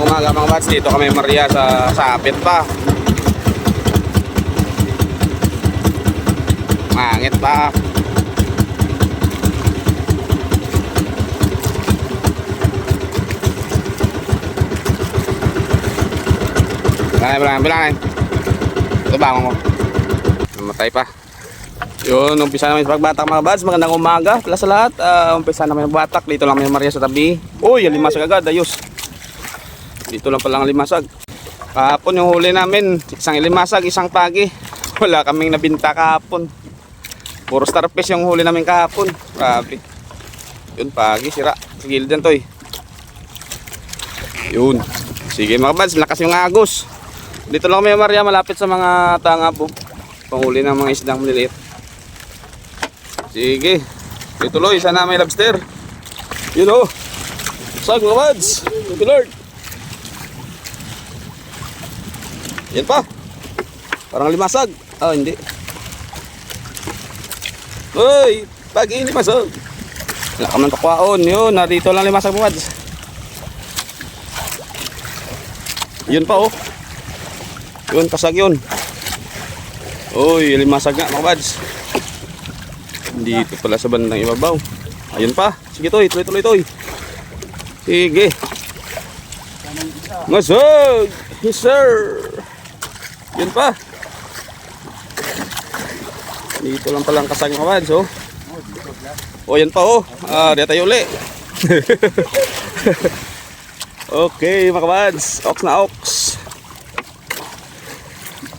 magandang umaga mga bats. Dito kami Maria sa Sapit pa. Mangit pa. Bilang, bilang, bilang. Ito bangon ko. Namatay pa. Yun, umpisa namin sa pagbatak mga bads. Magandang umaga pala sa lahat. Uh, umpisa namin ang batak. Dito lang may Maria sa tabi. Uy, yung limasag agad. Ayos. Dito lang pala ang limasag. Kahapon yung huli namin. Isang limasag, isang pagi. Wala kaming nabinta kahapon. Puro starfish yung huli namin kahapon. Grabe. Yun, pagi, sira. Sige, dyan to eh. Yun. Sige mga bads, lakas yung agos. Dito lang kami Maria, malapit sa mga tanga po. Panghuli ng mga isdang maliliit. Sige. Ituloy, sana may lobster. Yun o. Sag mga buds. Thank you Lord. Yan pa. Parang limasag. Ah, hindi. Uy, pag limasag. Wala ka man pakwaon. Yun, narito lang limasag mga buds. Yun pa oh. Yun, pasag yun. Uy, limasag nga mga buds. Dito pala sa bandang ibabaw. Ayun pa. Sige toy, tuloy tuloy toy. Sige. Masag! Yes sir! Yun pa. Dito lang palang kasag mga buds oh. Oh, yan pa oh. Ah, di tayo uli. okay, mga buds. Ox na ox.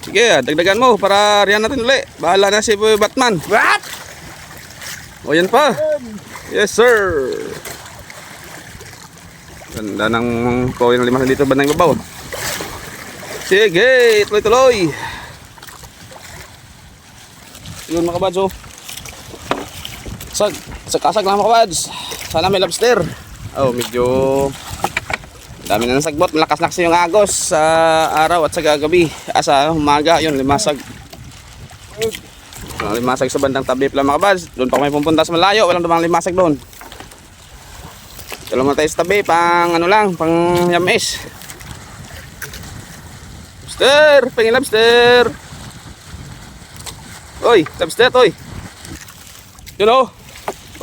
Sige, dagdagan mo para riyan natin uli. Bahala na si Batman. What? O yan pa. Yes sir. Ganda ng koy ng limas dito bandang babaw. Sige, tuloy-tuloy. Yun mga kabads oh. Sag, sagkasag lang mga kabads. Sana may lobster. Oh, medyo dami na ng sagbot. Malakas na kasi yung agos sa araw at sa gagabi. Ah, sa umaga, yun, limasag. Walang limasag sa bandang tabi pala mga kabads. Doon pa kami pupunta sa malayo. Walang dumang limasag doon. Muna tayo sa tabi. Pang ano lang. Pang yamis. Lobster! Pangin lobster! Oy! Lobster! Oy! Yun o!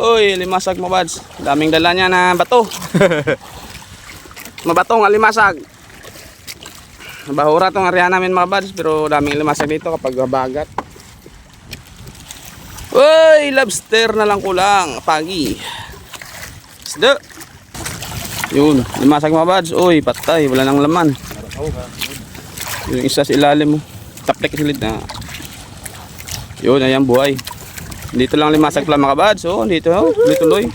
Oy! Limasag mga kabads. Daming dala niya na bato. Mabatong alimasag. Bahura tong area namin mga bads. Pero daming limasag dito kapag bagat. Uy, lobster na lang kulang. Pagi. Isda. Yun, limasag mga bads. Uy, patay. Wala nang laman. Yung isa sa ilalim mo. Taplek silid na. Yun, ayan buhay. Dito lang limasag pala mga bads. Oh, dito. Oh, dito tuloy.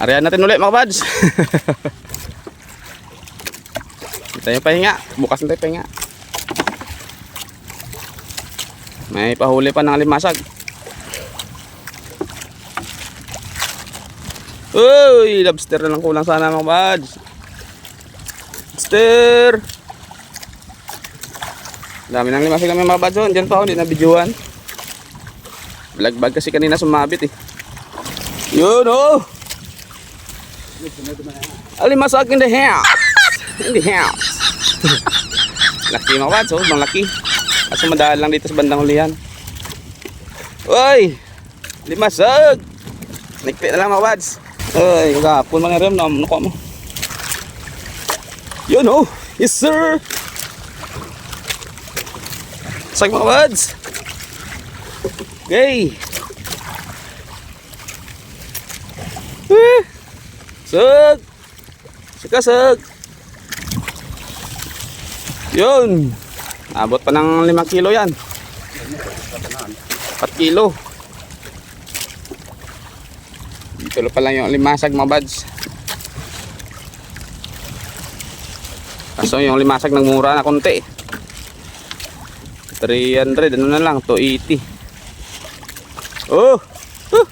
Ariyan natin ulit mga bads. tayo pahinga. Bukas na tayo pahinga. May pahuli pa ng limasag. Uy, lobster na lang kulang sana mga buds. Lobster. Dami nang limasag kami mga buds. oh. Diyan pa ako, hindi na videoan. Vlog-vlog kasi kanina sumabit eh. Yun oh. Alimasag in the house. In the house. laki mga buds, oh, bang laki. Kaso madahal lang dito sa bandang hulihan. Uy! Limasag! Nikpi na lang mga buds. Uy, kagapon mga na nakuha mo. Yun oh! Yes sir! Sag mga buds! Okay! Eh! Sag! Sikasag! Yun! Abot pa ng 5 kilo yan. 4 kilo. Dito pa lang yung limasag mga buds. Kaso yung limasag nang mura na konti. 300, ano na lang, 280. Oh! Huh!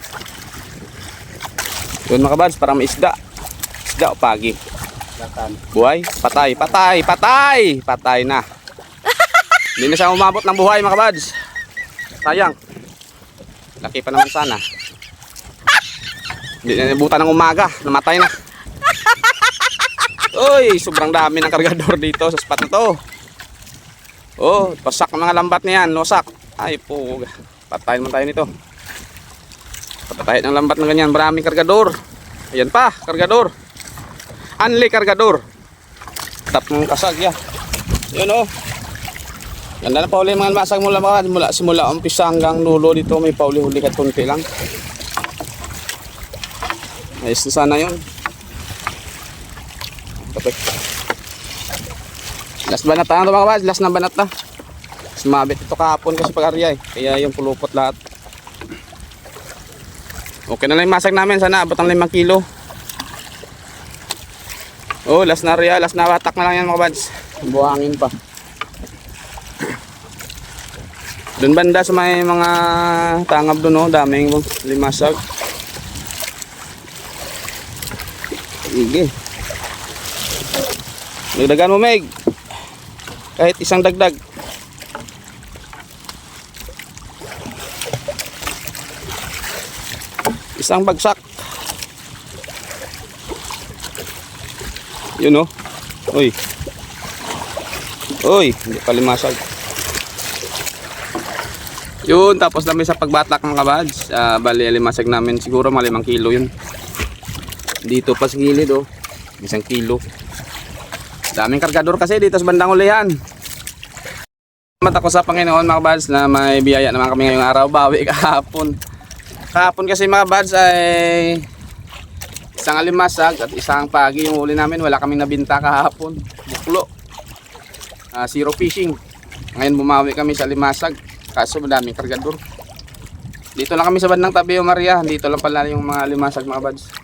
Yun mga buds, parang may isda. Isda o pagi. Buhay? Patay, patay, patay! Patay na. Hindi na siya umabot ng buhay mga buds. Sayang. Laki pa naman sana. Hindi na nabutan ng umaga. Namatay na. Uy, sobrang dami ng kargador dito sa spot na to. Oh, pasak mga lambat niyan, losak. Ay po, patayin mo tayo nito. Patatayin ng lambat ng ganyan, maraming kargador. Ayan pa, kargador. Anli kargador. Tap ng kasag ya. Yun oh. Ganda na pauli mga masag mula mga mula simula umpisa hanggang dulo dito may pauli-huli kat konti lang. Ayos na sana yun. Tapos. Last banat na mga kabad. Last na banat na. Sumabit ito kahapon kasi pag-arya eh. Kaya yung pulupot lahat. Okay na lang yung masag namin. Sana abot ang 5 kilo. Oh, last na ria. Last na batak na lang yan mga kabads. Buhangin pa. Doon banda sa may mga tangab doon oh. Daming limasag. Sige. Dagdagan mo, Meg. Kahit isang dagdag. Isang bagsak. Yun oh. Uy. Uy, hindi pa limasag. Yun, tapos namin sa pagbatak mga kabads. Uh, bali, limasag namin siguro mga limang kilo yun. Dito pa sa gilid oh. Isang kilo. Daming kargador kasi dito sa bandang ulihan. Salamat ako sa Panginoon mga bads na may biyaya naman kami ngayong araw. Bawi kahapon. Kahapon kasi mga bads ay isang alimasag at isang pagi yung uli namin. Wala kaming nabinta kahapon. Buklo. Ah, zero fishing. Ngayon bumawi kami sa limasag. Kaso madaming kargador. Dito lang kami sa bandang tabi o Maria. Dito lang pala yung mga limasag mga bads.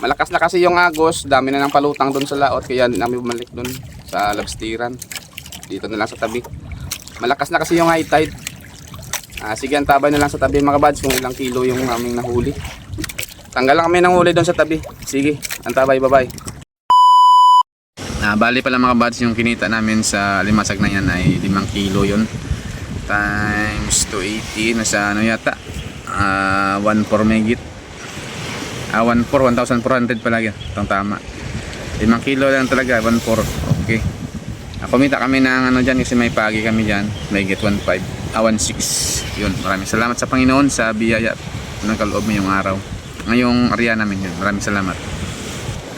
Malakas na kasi yung agos, dami na ng palutang doon sa laot kaya hindi namin bumalik doon sa labstiran. Dito na lang sa tabi. Malakas na kasi yung high tide. Ah, sige, antabay na lang sa tabi mga bads kung ilang kilo yung aming nahuli. Tanggal lang kami ng huli doon sa tabi. Sige, antabay, bye-bye. Ah, bali pala mga bads yung kinita namin sa limasag na yan ay 5 kilo yun. Times 280 nasa ano yata. Ah, 1 4 megit. Ah, 1.4, 1,400 pala yun. Itong tama. 5 kilo lang talaga, 1.4. Okay. Ah, kumita kami ng ano dyan kasi may pagi kami dyan. May get 1.5. Ah, 1.6. Yun, maraming salamat sa Panginoon sa biyaya ng kaloob yung araw. Ngayong area namin yun. Maraming salamat.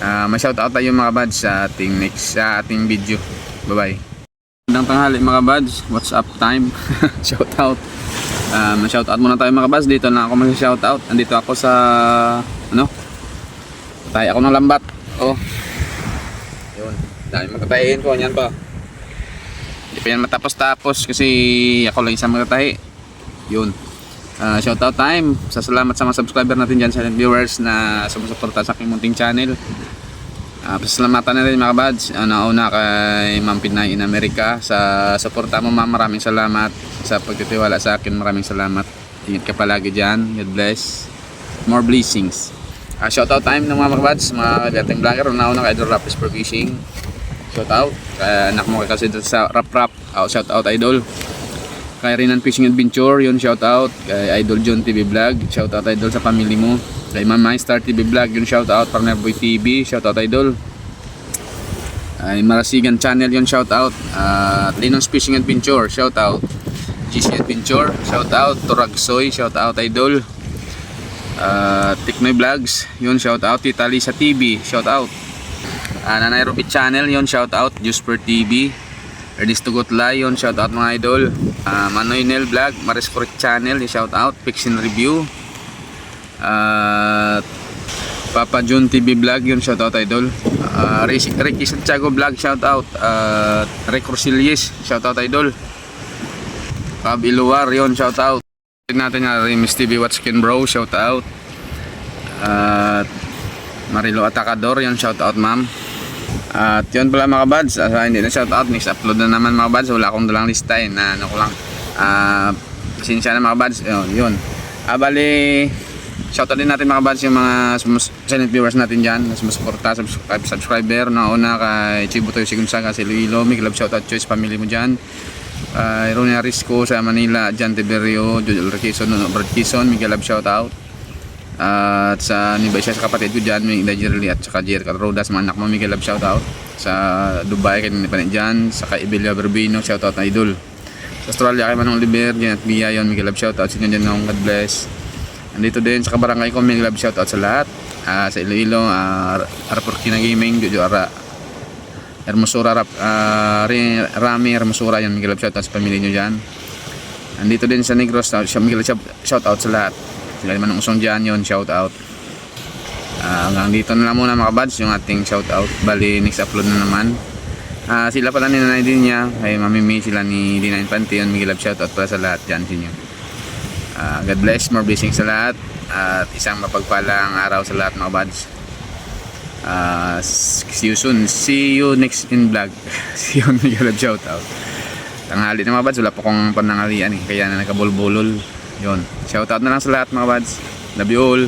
Ah, may shout out tayo mga buds sa ating next, sa ating video. Bye-bye. Magandang tanghali mga buds. What's up time? shout out. Um, shout out muna tayo mga buds. Dito na ako mag shout out. Andito ako sa ano? Tayo ako ng lambat. Oh. Yun. Dami magtatayin ko. Yan pa. Hindi pa yan matapos-tapos kasi ako lang isang magtatahi. Yun. Uh, shout out time. Sa salamat sa mga subscriber natin dyan, silent viewers na sumusuporta sa aking munting channel. Uh, pasalamatan na rin mga buds. Uh, nauna kay Ma'am Pinay in America. Sa suporta mo ma'am, maraming salamat. Sa pagtitiwala sa akin, maraming salamat. Ingat ka palagi dyan. God bless. More blessings. Uh, shoutout time ng mga kabads, mga dating vlogger. Nauna kay Idol Rap is for Fishing. Shoutout. Kaya anak mo kasi sa Rap Rap. Oh, shoutout Idol. Kay Rinan Fishing Adventure, yun shoutout. Kay Idol John TV Vlog, shoutout Idol sa family mo. Kay Mama Star TV Vlog, yun shoutout. Partner Boy TV, shoutout Idol. Ay Marasigan Channel yun shoutout. At Linons Fishing Adventure, shoutout. GC Adventure, shoutout. Turagsoy, shoutout Idol. Uh, Tiknoy Vlogs, yun shoutout. Tita Lisa TV, shoutout. Uh, Nanay Ruby Channel, yun shoutout. Jusper TV. Ernest Tugotlay, yun shoutout mga idol. Uh, Manoy Nel Vlog, Maris Correct Channel, yun shoutout. Pixin Review. Uh, Papa Jun TV Vlog, yun shoutout idol. Uh, Ricky, Santiago Vlog, shoutout. Uh, Rick Rosilies, shoutout idol. Pab Iluwar, yun shoutout. Tignan natin nga Rimis TV Watchkin Bro, shout out. At Marilo Atacador, yan shout out ma'am. At yun pala mga buds, uh, hindi na shout out, next upload na naman mga buds, wala akong dalang lista na ano ko lang. Uh, pasensya na mga buds, yun. yun. Ah, bali, shout out din natin mga buds yung mga silent viewers natin dyan, na sumusuporta, subscribe, subscriber, na una kay Chibutoy Sigunsaga, si Luilo, may love shout out choice family mo dyan uh, Ronia Risco sa Manila, Jan Tiberio, Joel Requison, Nuno Brad Quezon, Miguel Lab shout out. At sa Nueva Ecija sa kapatid ko dyan, may Inday at saka Jer Rodas, mga anak mo, Miguel Love, shoutout. Sa Dubai, kay Nipanet dyan. Sa kay Ibelia Berbino, shoutout na idol. Sa Australia, kay Manong Oliver, dyan at Bia yun, Miguel Love, shoutout. Sa inyo dyan ng God bless. Andito din sa kabarangay ko, Miguel Love, shoutout sa lahat. Ah, sa Iloilo, uh, Araporkina Gaming, Jojo Ara, Hermosura, Rap, Ri- Rami, Hermosura, yan, Miguel Love, shoutout sa pamilya nyo dyan. Andito din sa Negros, shout Miguel Love, shoutout sa lahat. Sila naman usong dyan yun, shoutout. Ah, hanggang dito na lang muna mga kabads yung ating shoutout. Bali, next upload na naman. Ah, sila pala ni Nanay din niya, kay Mami May, sila ni D9 Panty, yun, Miguel Love, shoutout pala sa lahat dyan sa inyo. Ah, God bless, more blessings sa lahat. At isang mapagpalang araw sa lahat mga kabads. Ah, see you soon. See you next in vlog. see you on Miguel Love, shoutout. Tanghali na mga bads, wala pa akong panangalian eh. Kaya na nagkabulbulol. Yun. Shoutout na lang sa lahat mga bads. Love you all.